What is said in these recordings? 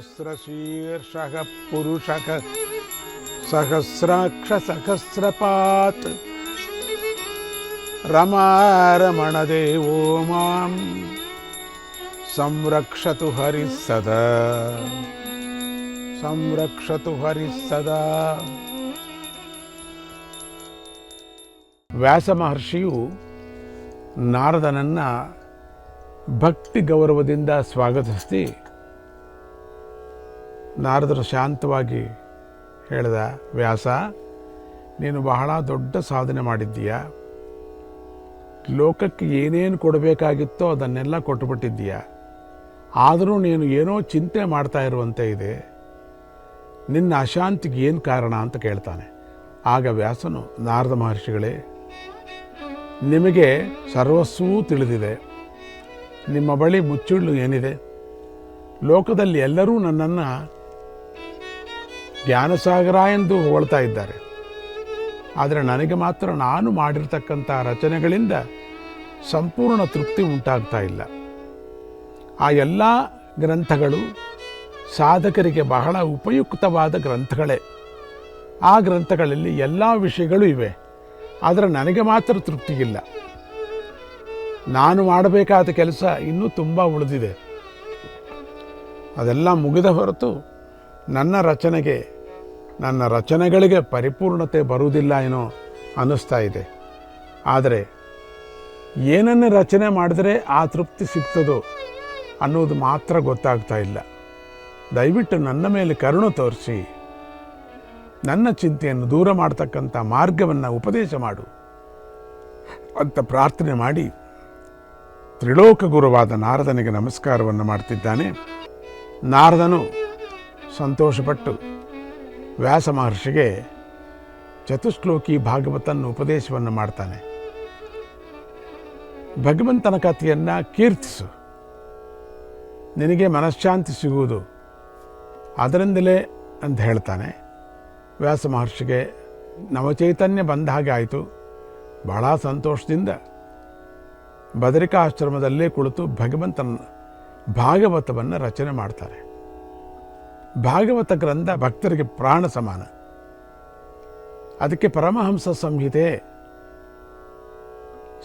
सहस्रशीर्षः पुरुषः सहस्राक्षसहस्रपात् रमारमणदेवो मां संरक्षतु हरिः सदा ಸಂರಕ್ಷತು ಹರಿಃ ಸದಾ ವ್ಯಾಸ ಮಹರ್ಷಿಯು ನಾರದನನ್ನ ಭಕ್ತಿ ಗೌರವದಿಂದ ಸ್ವಾಗತಿಸಿ ನಾರದರು ಶಾಂತವಾಗಿ ಹೇಳಿದ, ವ್ಯಾಸ, ನೀನು ಬಹಳ ದೊಡ್ಡ ಸಾಧನೆ ಮಾಡಿದ್ದೀಯ? ಲೋಕಕ್ಕೆ ಏನೇನು ಕೊಡಬೇಕಾಗಿತ್ತೋ ಅದನ್ನೆಲ್ಲ ಕೊಟ್ಟುಬಿಟ್ಟಿದ್ದೀಯ? ಆದರೂ ನೀನು ಏನೋ ಚಿಂತೆ ಮಾಡ್ತಾ ಇರುವಂತೆ ಇದೆ. ನಿನ್ನ ಅಶಾಂತಿಗೆ ಏನು ಕಾರಣ? ಅಂತ ಕೇಳ್ತಾನೆ. ಆಗ ವ್ಯಾಸನು, ನಾರದ ಮಹರ್ಷಿಗಳೇ, ನಿಮಗೆ ಸರ್ವಸ್ವೂ ತಿಳಿದಿದೆ. ನಿಮ್ಮ ಬಳಿ ಮುಚ್ಚುಳ್ಳು ಏನಿದೆ? ಲೋಕದಲ್ಲಿ ಎಲ್ಲರೂ ನನ್ನನ್ನು ಜ್ಞಾನಸಾಗರ ಎಂದು ಹೊಗಳ್ತಾ ಇದ್ದಾರೆ. ಆದರೆ ನನಗೆ ಮಾತ್ರ ನಾನು ಮಾಡಿರ್ತಕ್ಕಂಥ ರಚನೆಗಳಿಂದ ಸಂಪೂರ್ಣ ತೃಪ್ತಿ ಉಂಟಾಗ್ತಾ ಇಲ್ಲ. ಆ ಎಲ್ಲ ಗ್ರಂಥಗಳು ಸಾಧಕರಿಗೆ ಬಹಳ ಉಪಯುಕ್ತವಾದ ಗ್ರಂಥಗಳೇ. ಆ ಗ್ರಂಥಗಳಲ್ಲಿ ಎಲ್ಲ ವಿಷಯಗಳು ಇವೆ. ಆದರೆ ನನಗೆ ಮಾತ್ರ ತೃಪ್ತಿಗಿಲ್ಲ ನಾನು ಮಾಡಬೇಕಾದ ಕೆಲಸ ಇನ್ನೂ ತುಂಬ ಉಳಿದಿದೆ. ಅದೆಲ್ಲ ಮುಗಿದ ಹೊರತು ನನ್ನ ರಚನೆಗೆ, ನನ್ನ ರಚನೆಗಳಿಗೆ ಪರಿಪೂರ್ಣತೆ ಬರುವುದಿಲ್ಲ ಏನೋ ಅನ್ನಿಸ್ತಾ ಇದೆ. ಆದರೆ ಏನನ್ನು ರಚನೆ ಮಾಡಿದರೆ ಆ ತೃಪ್ತಿ ಸಿಗ್ತದೋ ಅನ್ನೋದು ಮಾತ್ರ ಗೊತ್ತಾಗ್ತಾ ಇಲ್ಲ. ದಯವಿಟ್ಟು ನನ್ನ ಮೇಲೆ ಕರುಣೆ ತೋರಿಸಿ, ನನ್ನ ಚಿಂತೆಯನ್ನು ದೂರ ಮಾಡ್ತಕ್ಕಂಥ ಮಾರ್ಗವನ್ನು ಉಪದೇಶ ಮಾಡು ಅಂತ ಪ್ರಾರ್ಥನೆ ಮಾಡಿ ತ್ರಿಲೋಕ ಗುರುವಾದ ನಾರದನಿಗೆ ನಮಸ್ಕಾರವನ್ನು ಮಾಡ್ತಿದ್ದಾನೆ. ನಾರದನು ಸಂತೋಷಪಟ್ಟು ವ್ಯಾಸ ಮಹರ್ಷಿಗೆ ಚತುಶ್ಲೋಕಿ ಭಾಗವತನ ಉಪದೇಶವನ್ನು ಮಾಡ್ತಾನೆ. ಭಗವಂತನ ಕಥೆಯನ್ನು ಕೀರ್ತಿಸು. ನಿನಗೆ ಮನಃಶಾಂತಿ ಸಿಗುವುದು ಅದರಿಂದಲೇ ಅಂತ ಹೇಳ್ತಾನೆ. ವ್ಯಾಸ ಮಹರ್ಷಿಗೆ ನವಚೈತನ್ಯ ಬಂದ ಹಾಗೆ ಆಯಿತು. ಬಹಳ ಸಂತೋಷದಿಂದ ಬದರಿಕಾಶ್ರಮದಲ್ಲೇ ಕುಳಿತು ಭಗವಂತನ ಭಾಗವತವನ್ನು ರಚನೆ ಮಾಡ್ತಾರೆ. ಭಾಗವತ ಗ್ರಂಥ ಭಕ್ತರಿಗೆ ಪ್ರಾಣ ಸಮಾನ. ಅದಕ್ಕೆ ಪರಮಹಂಸ ಸಂಹಿತೆ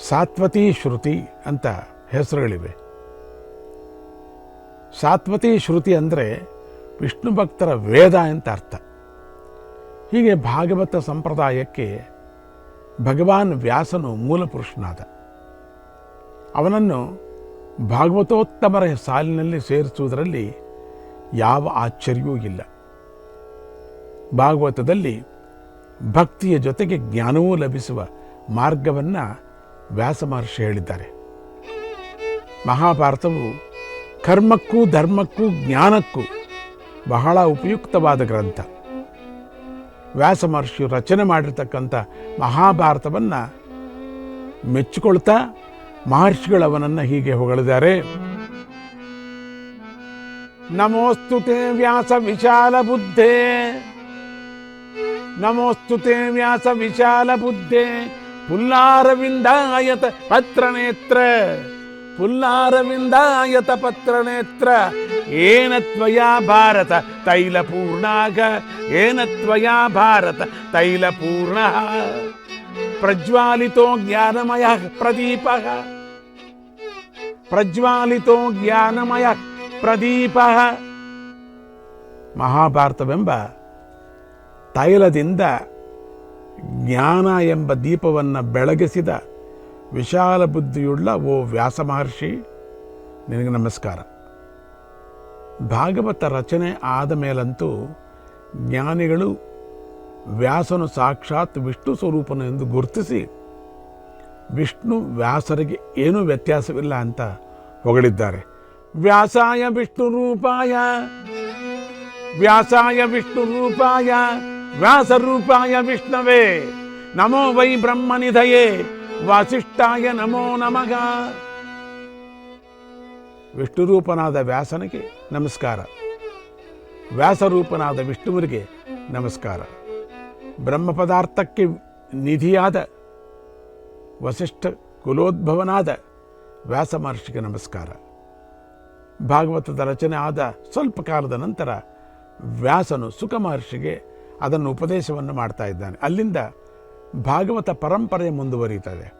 ಸಾತ್ವತಿ ಶ್ರುತಿ ಅಂತ ಹೆಸರುಗಳಿವೆ. ಸಾತ್ವತಿ ಶ್ರುತಿ ಅಂದರೆ ವಿಷ್ಣು ಭಕ್ತರ ವೇದ ಅಂತ ಅರ್ಥ. ಹೀಗೆ ಭಾಗವತ ಸಂಪ್ರದಾಯಕ್ಕೆ ಭಗವಾನ್ ವ್ಯಾಸನು ಮೂಲಪುರುಷನಾದ ಅವನನ್ನು ಭಾಗವತೋತ್ತಮರ ಸಾಲಿನಲ್ಲಿ ಸೇರಿಸುವುದರಲ್ಲಿ ಯಾವ ಆಶ್ಚರ್ಯವೂ ಇಲ್ಲ. ಭಾಗವತದಲ್ಲಿ ಭಕ್ತಿಯ ಜೊತೆಗೆ ಜ್ಞಾನವೂ ಲಭಿಸುವ ಮಾರ್ಗವನ್ನು ವ್ಯಾಸಮಹರ್ಷಿ ಹೇಳಿದ್ದಾರೆ. ಮಹಾಭಾರತವು ಕರ್ಮಕ್ಕೂ ಧರ್ಮಕ್ಕೂ ಜ್ಞಾನಕ್ಕೂ ಬಹಳ ಉಪಯುಕ್ತವಾದ ಗ್ರಂಥ. ವ್ಯಾಸ ಮಹರ್ಷಿಯು ರಚನೆ ಮಾಡಿರ್ತಕ್ಕಂಥ ಮಹಾಭಾರತವನ್ನು ಮೆಚ್ಚಿಕೊಳ್ತಾ ಮಹರ್ಷಿಗಳು ಅವನನ್ನು ಹೀಗೆ ಹೊಗಳಿದ್ದಾರೆ. నమోస్తు తే వ్యాస విశాల బుద్ధే. నమోస్తు తే వ్యాస విశాల బుద్ధే. పుల్లారవిందాయత పత్రనేత్ర. పుల్లారవిందాయత పత్రనేత్ర. ఏన త్వయా భారత తైలపూర్ణాగ ఏన త్వయా భారత తైలపూర్ణ ప్రజ్వాలితో జ్ఞానమయ ప్రదీప. ప్రజ్వాలితో జ్ఞానమయ ಪ್ರದೀಪ. ಮಹಾಭಾರತವೆಂಬ ತೈಲದಿಂದ ಜ್ಞಾನ ಎಂಬ ದೀಪವನ್ನು ಬೆಳಗಿಸಿದ ವಿಶಾಲ ಬುದ್ಧಿಯುಳ್ಳ ಓ ವ್ಯಾಸ ಮಹರ್ಷಿ, ನಿನಗೆ ನಮಸ್ಕಾರ. ಭಾಗವತ ರಚನೆ ಆದ ಮೇಲಂತೂ ಜ್ಞಾನಿಗಳು ವ್ಯಾಸನು ಸಾಕ್ಷಾತ್ ವಿಷ್ಣು ಸ್ವರೂಪನು ಎಂದು ಗುರುತಿಸಿ ವಿಷ್ಣು ವ್ಯಾಸರಿಗೆ ಏನೂ ವ್ಯತ್ಯಾಸವಿಲ್ಲ ಅಂತ ಹೊಗಳಿದ್ದಾರೆ. ವ್ಯಾಸಾಯ ವಿಷ್ಣು ರೂಪಾಯ ವ್ಯಾಸಾಯ ವಿಷ್ಣು ರೂಪಾಯ ವ್ಯಾಸ ರೂಪಾಯ ವಿಷ್ಣವೇ ನಮೋ ವೈ ಬ್ರಹ್ಮನಿಧಯೇ ವಾಸಿಷ್ಠಾಯ ನಮೋ ನಮಗ ವಿಷ್ಣುರೂಪನಾದ ವ್ಯಾಸನಿಗೆ ನಮಸ್ಕಾರ ವ್ಯಾಸರೂಪನಾದ ವಿಷ್ಣುವಿಗೆ ನಮಸ್ಕಾರ ಬ್ರಹ್ಮ ಪದಾರ್ಥಕ್ಕೆ ನಿಧಿಯಾದ ವಸಿಷ್ಠ ಕುಲೋದ್ಭವನಾದ ವ್ಯಾಸ ಮಹರ್ಷಿಗೆ ನಮಸ್ಕಾರ ಭಾಗವತದ ರಚನೆ ಆದ ಸ್ವಲ್ಪ ಕಾಲದ ನಂತರ ವ್ಯಾಸನು ಸುಖ ಮಹರ್ಷಿಗೆ ಅದನ್ನು ಉಪದೇಶವನ್ನು ಮಾಡ್ತಾ ಇದ್ದಾನೆ. ಅಲ್ಲಿಂದ ಭಾಗವತ ಪರಂಪರೆ ಮುಂದುವರಿಯುತ್ತದೆ.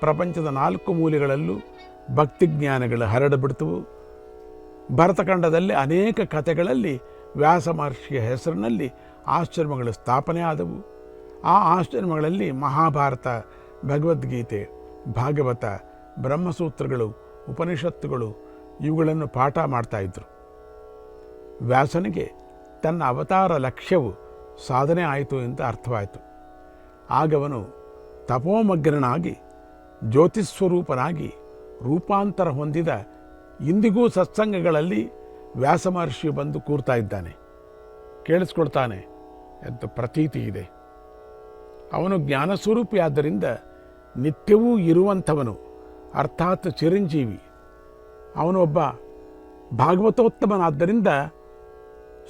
ಪ್ರಪಂಚದ ನಾಲ್ಕು ಮೂಲೆಗಳಲ್ಲೂ ಭಕ್ತಿ ಜ್ಞಾನಗಳು ಹರಡಿಬಿಡ್ತವು ಭರತಖಂಡದಲ್ಲಿ ಅನೇಕ ಕಥೆಗಳಲ್ಲಿ ವ್ಯಾಸ ಮಹರ್ಷಿಯ ಹೆಸರಿನಲ್ಲಿ ಆಶ್ರಮಗಳು ಸ್ಥಾಪನೆ ಆದವು. ಆ ಆಶ್ರಮಗಳಲ್ಲಿ ಮಹಾಭಾರತ, ಭಗವದ್ಗೀತೆ, ಭಾಗವತ, ಬ್ರಹ್ಮಸೂತ್ರಗಳು, ಉಪನಿಷತ್ತುಗಳು ಇವುಗಳನ್ನು ಪಾಠ ಮಾಡ್ತಾಯಿದ್ರು ವ್ಯಾಸನಿಗೆ ತನ್ನ ಅವತಾರ ಲಕ್ಷ್ಯವು ಸಾಧನೆ ಆಯಿತು ಅಂತ ಅರ್ಥವಾಯಿತು. ಆಗವನು ತಪೋಮಗ್ನನಾಗಿ ಜ್ಯೋತಿಸ್ವರೂಪನಾಗಿ ರೂಪಾಂತರ ಹೊಂದಿದ ಇಂದಿಗೂ ಸತ್ಸಂಗಗಳಲ್ಲಿ ವ್ಯಾಸ ಮಹರ್ಷಿ ಬಂದು ಕೂರ್ತಾ ಇದ್ದಾನೆ. ಕೇಳಿಸ್ಕೊಳ್ತಾನೆ ಎಂದು ಪ್ರತೀತಿ ಇದೆ. ಅವನು ಜ್ಞಾನಸ್ವರೂಪಿಯಾದ್ದರಿಂದ ನಿತ್ಯವೂ ಇರುವಂಥವನು, ಅರ್ಥಾತ್ ಚಿರಂಜೀವಿ. ಅವನು ಒಬ್ಬ ಭಾಗವತೋತ್ತಮನಾದ್ದರಿಂದ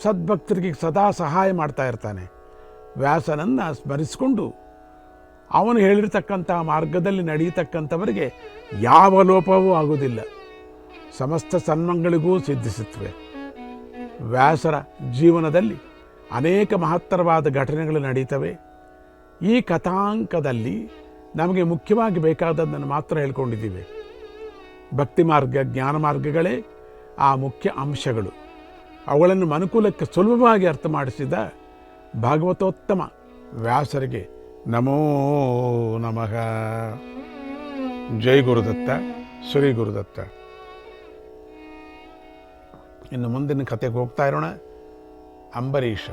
ಸದ್ಭಕ್ತರಿಗೆ ಸದಾ ಸಹಾಯ ಮಾಡ್ತಾ ಇರ್ತಾನೆ. ವ್ಯಾಸನನ್ನು ಸ್ಮರಿಸಿಕೊಂಡು ಅವನು ಹೇಳಿರ್ತಕ್ಕಂಥ ಮಾರ್ಗದಲ್ಲಿ ನಡೆಯತಕ್ಕಂಥವರಿಗೆ ಯಾವ ಲೋಪವೂ ಆಗುವುದಿಲ್ಲ. ಸಮಸ್ತ ಸನ್ಮಂಗಳಿಗೂ ಸಿದ್ಧಿಸುತ್ತವೆ. ವ್ಯಾಸರ ಜೀವನದಲ್ಲಿ ಅನೇಕ ಮಹತ್ತರವಾದ ಘಟನೆಗಳು ನಡೀತವೆ ಈ ಕಥಾಂಕದಲ್ಲಿ ನಮಗೆ ಮುಖ್ಯವಾಗಿ ಬೇಕಾದದ್ದನ್ನು ಮಾತ್ರ ಹೇಳ್ಕೊಂಡಿದ್ದೀವಿ. ಭಕ್ತಿ ಮಾರ್ಗ, ಜ್ಞಾನ ಮಾರ್ಗಗಳೇ ಆ ಮುಖ್ಯ ಅಂಶಗಳು. ಅವುಗಳನ್ನು ಮನುಕೂಲಕ್ಕೆ ಸುಲಭವಾಗಿ ಅರ್ಥ ಮಾಡಿಸಿದ ಭಾಗವತೋತ್ತಮ ವ್ಯಾಸರಿಗೆ ನಮೋ ನಮಃ. ಜೈ ಗುರುದತ್ತ, ಶ್ರೀ ಗುರುದತ್ತ. ಇನ್ನು ಮುಂದಿನ ಕಥೆಗೆ ಹೋಗ್ತಾ ಇರೋಣ. ಅಂಬರೀಷ.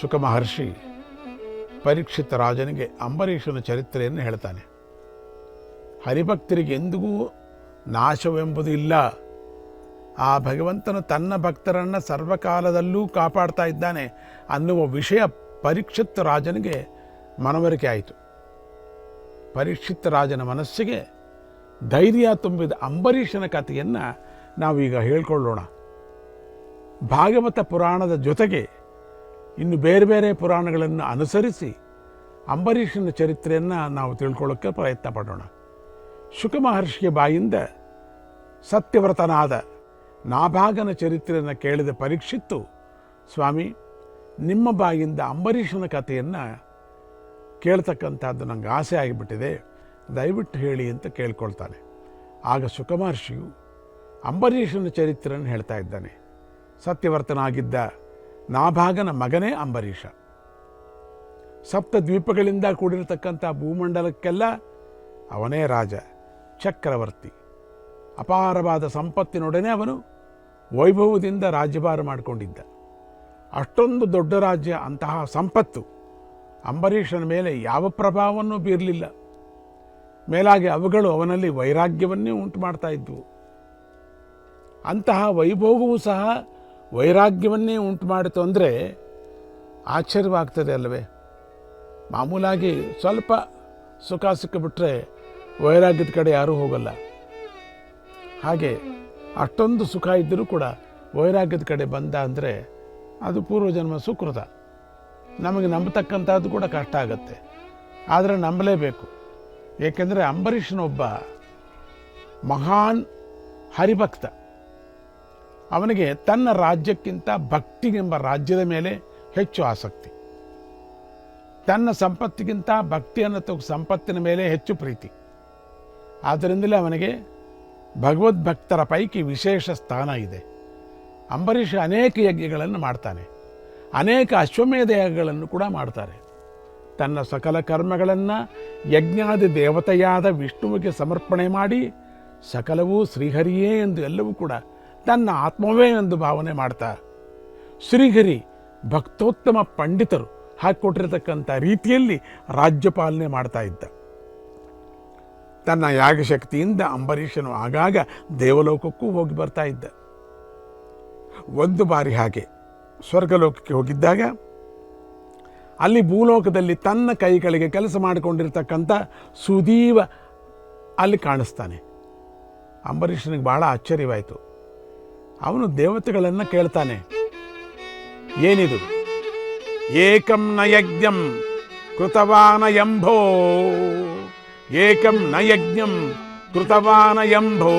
ಸುಖ ಮಹರ್ಷಿ ಪರೀಕ್ಷಿತ ರಾಜನಿಗೆ ಅಂಬರೀಷನ ಚರಿತ್ರೆಯನ್ನು ಹೇಳ್ತಾನೆ. ಹರಿಭಕ್ತರಿಗೆ ಎಂದಿಗೂ ನಾಶವೆಂಬುದು ಇಲ್ಲ. ಆ ಭಗವಂತನು ತನ್ನ ಭಕ್ತರನ್ನು ಸರ್ವಕಾಲದಲ್ಲೂ ಕಾಪಾಡ್ತಾ ಇದ್ದಾನೆ ಅನ್ನುವ ವಿಷಯ ಪರೀಕ್ಷಿತ್ ರಾಜನಿಗೆ ಮನವರಿಕೆ ಆಯಿತು. ಪರೀಕ್ಷಿತ್ ರಾಜನ ಮನಸ್ಸಿಗೆ ಧೈರ್ಯ ತುಂಬಿದ ಅಂಬರೀಷನ ಕಥೆಯನ್ನು ನಾವೀಗ ಹೇಳ್ಕೊಳ್ಳೋಣ. ಭಾಗವತ ಪುರಾಣದ ಜೊತೆಗೆ ಇನ್ನು ಬೇರೆ ಬೇರೆ ಪುರಾಣಗಳನ್ನು ಅನುಸರಿಸಿ ಅಂಬರೀಷನ ಚರಿತ್ರೆಯನ್ನು ನಾವು ತಿಳ್ಕೊಳ್ಳೋಕ್ಕೆ ಪ್ರಯತ್ನ ಪಡೋಣ. ಶುಕ ಮಹರ್ಷಿಯ ಬಾಯಿಂದ ಸತ್ಯವ್ರತನಾದ ನಾಭಾಗನ ಚರಿತ್ರೆಯನ್ನು ಕೇಳಿದ ಪರೀಕ್ಷಿತ್ತು. ಸ್ವಾಮಿ, ನಿಮ್ಮ ಬಾಯಿಂದ ಅಂಬರೀಷನ ಕಥೆಯನ್ನು ಕೇಳ್ತಕ್ಕಂಥದ್ದು ನನಗೆ ಆಸೆ ಆಗಿಬಿಟ್ಟಿದೆ. ದಯವಿಟ್ಟು ಹೇಳಿ ಅಂತ ಕೇಳ್ಕೊಳ್ತಾನೆ. ಆಗ ಸುಕಮಹರ್ಷಿಯು ಅಂಬರೀಷನ ಚರಿತ್ರೆಯನ್ನು ಹೇಳ್ತಾ ಇದ್ದಾನೆ. ಸತ್ಯವರ್ತನಾಗಿದ್ದ ನಾಭಾಗನ ಮಗನೇ ಅಂಬರೀಷ. ಸಪ್ತ ದ್ವೀಪಗಳಿಂದ ಕೂಡಿರತಕ್ಕಂಥ ಭೂಮಂಡಲಕ್ಕೆಲ್ಲ ಅವನೇ ರಾಜ. ಚಕ್ರವರ್ತಿ. ಅಪಾರವಾದ ಸಂಪತ್ತಿನೊಡನೆ ಅವನು ವೈಭವದಿಂದ ರಾಜ್ಯಭಾರ ಮಾಡಿಕೊಂಡಿದ್ದ. ಅಷ್ಟೊಂದು ದೊಡ್ಡ ರಾಜ್ಯ, ಅಂತಹ ಸಂಪತ್ತು ಅಂಬರೀಷನ ಮೇಲೆ ಯಾವ ಪ್ರಭಾವವನ್ನು ಬೀರಲಿಲ್ಲ. ಮೇಲಾಗಿ ಅವುಗಳು ಅವನಲ್ಲಿ ವೈರಾಗ್ಯವನ್ನೇ ಉಂಟು ಮಾಡ್ತಾ ಇದ್ವು. ಅಂತಹ ವೈಭವವೂ ಸಹ ವೈರಾಗ್ಯವನ್ನೇ ಉಂಟು ಮಾಡಿತು ಅಂದರೆ ಆಶ್ಚರ್ಯವಾಗ್ತದೆ ಅಲ್ಲವೇ? ಮಾಮೂಲಾಗಿ ಸ್ವಲ್ಪ ಸುಖ ಸಿಕ್ಕಿಬಿಟ್ರೆ ವೈರಾಗ್ಯದ ಕಡೆ ಯಾರೂ ಹೋಗಲ್ಲ. ಹಾಗೆ ಅಷ್ಟೊಂದು ಸುಖ ಇದ್ದರೂ ಕೂಡ ವೈರಾಗ್ಯದ ಕಡೆ ಬಂದ ಅಂದರೆ ಅದು ಪೂರ್ವಜನ್ಮ ಸುಕೃತ. ನಮಗೆ ನಂಬತಕ್ಕಂಥದ್ದು ಕೂಡ ಕಷ್ಟ ಆಗುತ್ತೆ. ಆದರೆ ನಂಬಲೇಬೇಕು. ಏಕೆಂದರೆ ಅಂಬರೀಷನೊಬ್ಬ ಮಹಾನ್ ಹರಿಭಕ್ತ. ಅವನಿಗೆ ತನ್ನ ರಾಜ್ಯಕ್ಕಿಂತ ಭಕ್ತಿ ಎಂಬ ರಾಜ್ಯದ ಮೇಲೆ ಹೆಚ್ಚು ಆಸಕ್ತಿ. ತನ್ನ ಸಂಪತ್ತಿಗಿಂತ ಭಕ್ತಿ ಅನ್ನೋ ಸಂಪತ್ತಿನ ಮೇಲೆ ಹೆಚ್ಚು ಪ್ರೀತಿ. ಆದ್ದರಿಂದಲೇ ಅವನಿಗೆ ಭಗವದ್ಭಕ್ತರ ಪೈಕಿ ವಿಶೇಷ ಸ್ಥಾನ ಇದೆ. ಅಂಬರೀಷ್ ಅನೇಕ ಯಜ್ಞಗಳನ್ನು ಮಾಡ್ತಾನೆ. ಅನೇಕ ಅಶ್ವಮೇಧ ಯಜ್ಞಗಳನ್ನು ಕೂಡ ಮಾಡ್ತಾರೆ. ತನ್ನ ಸಕಲ ಕರ್ಮಗಳನ್ನು ಯಜ್ಞಾದಿ ದೇವತೆಯಾದ ವಿಷ್ಣುವಿಗೆ ಸಮರ್ಪಣೆ ಮಾಡಿ ಸಕಲವೂ ಶ್ರೀಹರಿಯೇ ಎಂದು ಎಲ್ಲವೂ ಕೂಡ ತನ್ನ ಆತ್ಮವೇ ಎಂದು ಭಾವನೆ ಮಾಡ್ತಾ ಶ್ರೀಹರಿ ಭಕ್ತೋತ್ತಮ ಪಂಡಿತರು ಹಾಕಿಕೊಟ್ಟಿರತಕ್ಕಂಥ ರೀತಿಯಲ್ಲಿ ರಾಜ್ಯಪಾಲನೆ ಮಾಡ್ತಾ ಇದ್ದ. ತನ್ನ ಯಾಗಶಕ್ತಿಯಿಂದ ಅಂಬರೀಷನು ಆಗಾಗ ದೇವಲೋಕಕ್ಕೂ ಹೋಗಿ ಬರ್ತಾ ಇದ್ದ. ಒಂದು ಬಾರಿ ಹಾಗೆ ಸ್ವರ್ಗಲೋಕಕ್ಕೆ ಹೋಗಿದ್ದಾಗ ಅಲ್ಲಿ ಭೂಲೋಕದಲ್ಲಿ ತನ್ನ ಕೈಗಳಿಗೆ ಕೆಲಸ ಮಾಡಿಕೊಂಡಿರ್ತಕ್ಕಂಥ ಸುದೀವ ಅಲ್ಲಿ ಕಾಣಿಸ್ತಾನೆ. ಅಂಬರೀಷನಿಗೆ ಭಾಳ ಆಶ್ಚರ್ಯವಾಯಿತು. ಅವನು ದೇವತೆಗಳನ್ನು ಕೇಳ್ತಾನೆ, ಏನಿದು? ಏಕಂ ನ ಯಜ್ಞಂ ಕೃತವಾನ ಎಂಭೋ ಏಕಂ ನ ಯಜ್ಞಂ ಕೃತವಾನಯಂಭೋ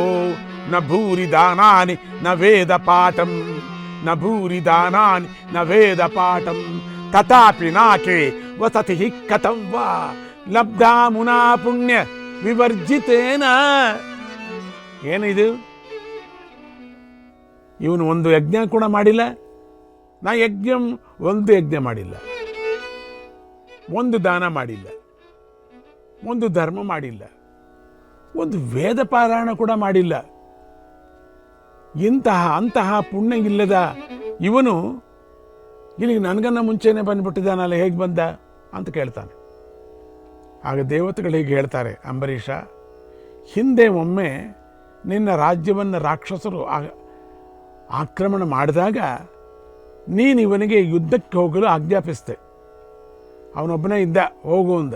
ನ ಭೂರಿ ದಾನಾನಿ, ನ ವೇದ ಪಾಠಂ, ನ ಭೂರಿ ದಾನಾನಿ, ನ ವೇದ ಪಾಠಂ. ತಥಾಪಿ ನಾಕೆ ವಸತಿ ಕಥಂ ವಾ ಲಬ್ಧಾ ಮುನಾ ಪುಣ್ಯ ವಿವರ್ಜಿತೇನ. ಏನಿದು ಇವನು ಒಂದು ಯಜ್ಞ ಕೂಡ ಮಾಡಿಲ್ಲ, ನಾ ಯಜ್ಞ ಒಂದು ಯಜ್ಞ ಮಾಡಿಲ್ಲ, ಒಂದು ದಾನ ಮಾಡಿಲ್ಲ. ಒಂದು ಧರ್ಮ ಮಾಡಿಲ್ಲ. ಒಂದು ವೇದ ಪಾರಾಯಣ ಕೂಡ ಮಾಡಿಲ್ಲ. ಇಂತಹ, ಅಂತಹ ಪುಣ್ಯ ಇಲ್ಲದ ಇವನು ಇಲ್ಲಿಗೆ ನನಗನ್ನ ಮುಂಚೆನೆ ಬಂದುಬಿಟ್ಟಿದ್ದಾನಲ್ಲ, ಹೇಗೆ ಬಂದ ಅಂತ ಕೇಳ್ತಾನೆ. ಆಗ ದೇವತೆಗಳು ಹೀಗೆ ಹೇಳ್ತಾರೆ, ಅಂಬರೀಷ, ಹಿಂದೆ ಒಮ್ಮೆ ನಿನ್ನ ರಾಜ್ಯವನ್ನು ರಾಕ್ಷಸರು ಆಕ್ರಮಣ ಮಾಡಿದಾಗ ನೀನು ಇವನಿಗೆ ಯುದ್ಧಕ್ಕೆ ಹೋಗಲು ಆಜ್ಞಾಪಿಸಿದೆ. ಅವನೊಬ್ಬನೇ ಇದ್ದ, ಹೋಗು ಅಂದ.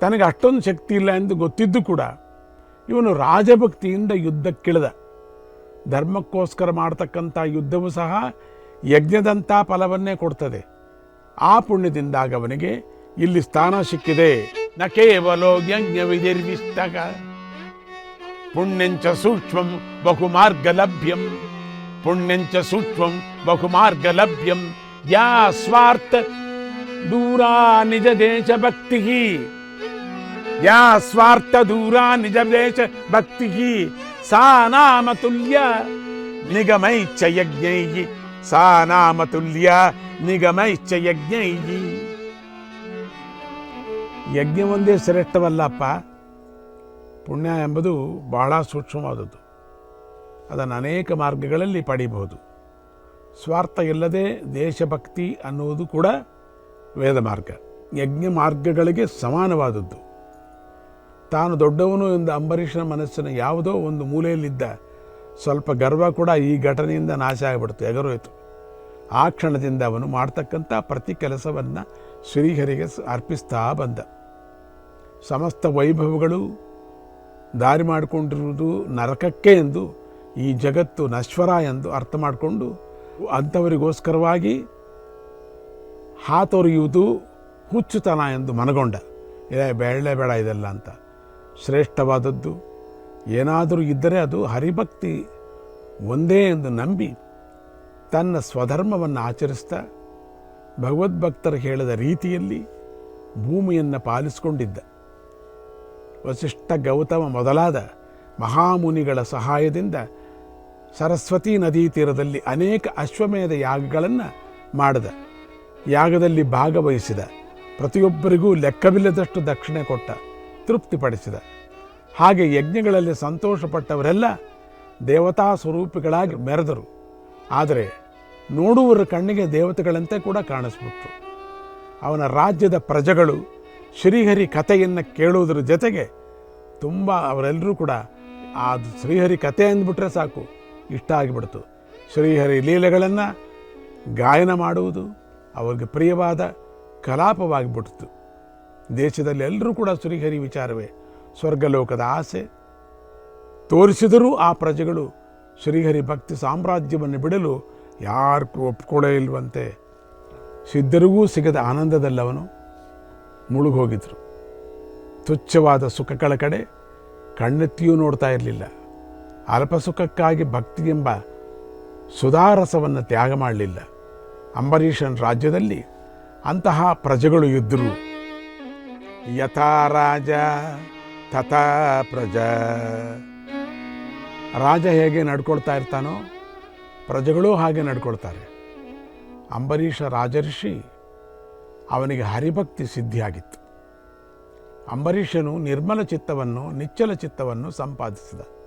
ತನಗೆ ಅಷ್ಟೊಂದು ಶಕ್ತಿ ಇಲ್ಲ ಎಂದು ಗೊತ್ತಿದ್ದು ಕೂಡ ಇವನು ರಾಜಭಕ್ತಿಯಿಂದ ಯುದ್ಧಕ್ಕಿಳಿದ. ಧರ್ಮಕ್ಕೋಸ್ಕರ ಮಾಡತಕ್ಕಂಥ ಯುದ್ಧವೂ ಸಹ ಯಜ್ಞದಂಥ ಫಲವನ್ನೇ ಕೊಡ್ತದೆ. ಆ ಪುಣ್ಯದಿಂದಾಗ ಅವನಿಗೆ ಇಲ್ಲಿ ಸ್ಥಾನ ಸಿಕ್ಕಿದೆ. ನ ಕೇವಲೋ ಯಜ್ಞ ವಿಧಿರ್ವಿಸ್ತಕ ಪುಣ್ಯಂಚ ಸೂಕ್ಷ್ಮಂ ಬಹುಮಾರ್ಗ ಲಭ್ಯಂ. ಪುಣ್ಯಂಚ ಸೂಕ್ಷ್ಮಂ ಬಹುಮಾರ್ಗ ಲಭ್ಯಂ. ಯಾ ಸ್ವಾರ್ಥ ದೂರ ನಿಜ ದೇಶ ಭಕ್ತಿ ಯಾ ಸ್ವಾರ್ಥ ದೂರ ನಿಜ ದೇಶ ಭಕ್ತಿ ಸಾ ನಾಮ ತುಲ್ಯ ನಿಗಮೈಚ್ಛ ಯಜ್ಞೈ ಸಾ ನಾಮ ತುಲ್ಯ ನಿಗಮೈಚ್ಛ ಯಜ್ಞೈ ಯಜ್ಞ ಒಂದೇ ಶ್ರೇಷ್ಠವಲ್ಲಪ್ಪ, ಪುಣ್ಯ ಎಂಬುದು ಬಹಳ ಸೂಕ್ಷ್ಮವಾದದ್ದು. ಅದನ್ನು ಅನೇಕ ಮಾರ್ಗಗಳಲ್ಲಿ ಪಡೀಬಹುದು. ಸ್ವಾರ್ಥ ಇಲ್ಲದೆ ದೇಶಭಕ್ತಿ ಅನ್ನುವುದು ಕೂಡ ವೇದ ಮಾರ್ಗ. ಯಜ್ಞ ಮಾರ್ಗಗಳಿಗೆ ಸಮಾನವಾದದ್ದು. ತಾನು ದೊಡ್ಡವನು ಎಂದು ಅಂಬರೀಷನ ಮನಸ್ಸಿನ ಯಾವುದೋ ಒಂದು ಮೂಲೆಯಲ್ಲಿದ್ದ ಸ್ವಲ್ಪ ಗರ್ವ ಕೂಡ ಈ ಘಟನೆಯಿಂದ ನಾಶ ಆಗಿಬಿಡ್ತು, ಎಗರೋಯಿತು. ಆ ಕ್ಷಣದಿಂದ ಅವನು ಮಾಡ್ತಕ್ಕಂಥ ಪ್ರತಿ ಕೆಲಸವನ್ನು ಶ್ರೀಹರಿಗೆ ಅರ್ಪಿಸ್ತಾ ಬಂದ. ಸಮಸ್ತ ವೈಭವಗಳು ದಾರಿ ಮಾಡಿಕೊಂಡಿರುವುದು ನರಕಕ್ಕೆ ಎಂದು ಈ ಜಗತ್ತು ನಶ್ವರ ಎಂದು ಅರ್ಥ ಮಾಡಿಕೊಂಡು ಅಂಥವರಿಗೋಸ್ಕರವಾಗಿ ಹಾತೊರೆಯುವುದು ಹುಚ್ಚುತನ ಎಂದು ಮನಗೊಂಡ. ಇದೇ ಬೇಳೆ ಬೇಡ ಇದೆಲ್ಲ ಅಂತ. ಶ್ರೇಷ್ಠವಾದದ್ದು. ಏನಾದರೂ ಇದ್ದರೆ ಅದು ಹರಿಭಕ್ತಿ ಒಂದೇ ಎಂದು ನಂಬಿ ತನ್ನ ಸ್ವಧರ್ಮವನ್ನು ಆಚರಿಸ್ತಾ ಭಗವದ್ಭಕ್ತರು ಹೇಳಿದ ರೀತಿಯಲ್ಲಿ ಭೂಮಿಯನ್ನು ಪಾಲಿಸಿಕೊಂಡಿದ್ದ. ವಸಿಷ್ಠ ಗೌತಮ ಮೊದಲಾದ ಮಹಾಮುನಿಗಳ ಸಹಾಯದಿಂದ ಸರಸ್ವತಿ ನದಿ ತೀರದಲ್ಲಿ ಅನೇಕ ಅಶ್ವಮೇಧ ಯಾಗಗಳನ್ನು ಮಾಡಿದ. ಯಾಗದಲ್ಲಿ ಭಾಗವಹಿಸಿದ. ಪ್ರತಿಯೊಬ್ಬರಿಗೂ ಲೆಕ್ಕವಿಲ್ಲದಷ್ಟು ದಕ್ಷಿಣೆ ಕೊಟ್ಟ. ತೃಪ್ತಿಪಡಿಸಿದ. ಹಾಗೆ ಯಜ್ಞಗಳಲ್ಲಿ ಸಂತೋಷಪಟ್ಟವರೆಲ್ಲ ದೇವತಾ ಸ್ವರೂಪಿಗಳಾಗಿ ಮೆರೆದರು. ಆದರೆ ನೋಡುವರ ಕಣ್ಣಿಗೆ ದೇವತೆಗಳಂತೆ ಕೂಡ ಕಾಣಿಸ್ಬಿಟ್ರು. ಅವನ ರಾಜ್ಯದ ಪ್ರಜೆಗಳು ಶ್ರೀಹರಿ ಕಥೆಯನ್ನು ಕೇಳುವುದರ ಜೊತೆಗೆ ತುಂಬ ಅವರೆಲ್ಲರೂ ಕೂಡ, ಆ ಶ್ರೀಹರಿ ಕಥೆ ಅಂದ್ಬಿಟ್ರೆ ಸಾಕು, ಇಷ್ಟ ಆಗಿಬಿಡ್ತು. ಶ್ರೀಹರಿ ಲೀಲೆಗಳನ್ನು ಗಾಯನ ಮಾಡುವುದು ಅವರಿಗೆ ಪ್ರಿಯವಾದ ಕಲಾಪವಾಗಿಬಿಡ್ತು. ದೇಶದಲ್ಲಿ ಎಲ್ಲರೂ ಕೂಡ ಶ್ರೀಹರಿ ವಿಚಾರವೇ, ಸ್ವರ್ಗಲೋಕದ ಆಸೆ. ತೋರಿಸಿದರೂ ಆ ಪ್ರಜೆಗಳು ಶ್ರೀಹರಿ ಭಕ್ತಿ ಸಾಮ್ರಾಜ್ಯವನ್ನು ಬಿಡಲು ಯಾರು ಒಪ್ಕೊಳ್ಳೇ ಇಲ್ವಂತೆ. ಸಿದ್ಧರಿಗೂ ಸಿಗದ ಆನಂದದಲ್ಲವನು? ಮುಳುಗೋಗಿದ್ರು. ತುಚ್ಛವಾದ ಸುಖಗಳ ಕಡೆ ಕಣ್ಣೆತ್ತಿಯೂ ನೋಡ್ತಾ ಇರಲಿಲ್ಲ. ಅಲ್ಪ ಸುಖಕ್ಕಾಗಿ ಭಕ್ತಿ ಎಂಬ ಸುಧಾರಸವನ್ನು ತ್ಯಾಗ ಮಾಡಲಿಲ್ಲ. ಅಂಬರೀಷನ್ ರಾಜ್ಯದಲ್ಲಿ ಅಂತಹ ಪ್ರಜೆಗಳು ಇದ್ದರು ಯಥಾ ರಾಜ, ತಥಾ ಪ್ರಜಾ. ರಾಜ ಹೇಗೆ ನಡ್ಕೊಳ್ತಾ ಇರ್ತಾನೋ, ಪ್ರಜೆಗಳೂ ಹಾಗೆ ನಡ್ಕೊಳ್ತಾರೆ. ಅಂಬರೀಷ ರಾಜರ್ಷಿ ಅವನಿಗೆ ಹರಿಭಕ್ತಿ ಸಿದ್ಧಿಯಾಗಿತ್ತು. ಅಂಬರೀಷನು ನಿರ್ಮಲ ಚಿತ್ತವನ್ನು, ನಿಚ್ಚಲ ಚಿತ್ತವನ್ನು ಸಂಪಾದಿಸಿದ.